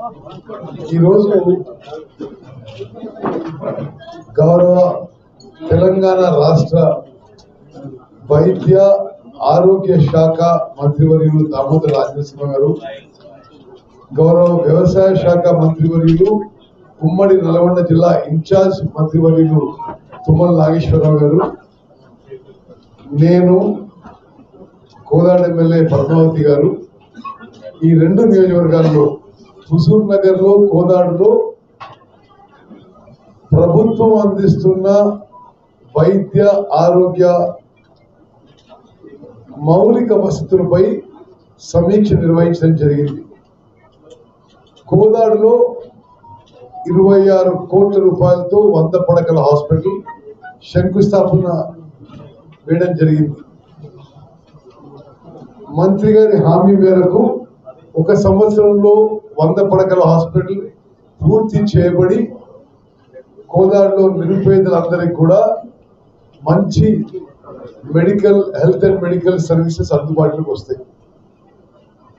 ఈరోజు గౌరవ తెలంగాణ రాష్ట్ర వైద్య ఆరోగ్య శాఖ మంత్రివర్యులు దామోదర రాజనరసింహ గారు గౌరవ వ్యవసాయ శాఖ మంత్రివర్యులు ఉమ్మడి నల్గొండ జిల్లా ఇన్ఛార్జ్ మంత్రివర్యులు తుమ్మల నాగేశ్వరరావు గారు నేను కోదాడ ఎమ్మెల్యే పద్మావతి గారు. ఈ రెండు నియోజకవర్గాల్లో హుజూర్ నగర్లో కోదాడులో ప్రభుత్వం అందిస్తున్న వైద్య ఆరోగ్య మౌలిక వసతులపై సమీక్ష నిర్వహించడం జరిగింది. కోదాడులో ఇరవై ఆరు కోట్ల రూపాయలతో వంద పడకల హాస్పిటల్ శంకుస్థాపన వేయడం జరిగింది. మంత్రి గారి హామీ మేరకు ఒక సంవత్సరంలో వంద పడకల హాస్పిటల్ పూర్తి చేయబడి కోదాడులో నిరుపేదలందరికీ కూడా మంచి medical health and medical services అందుబాటులోకి వస్తాయి.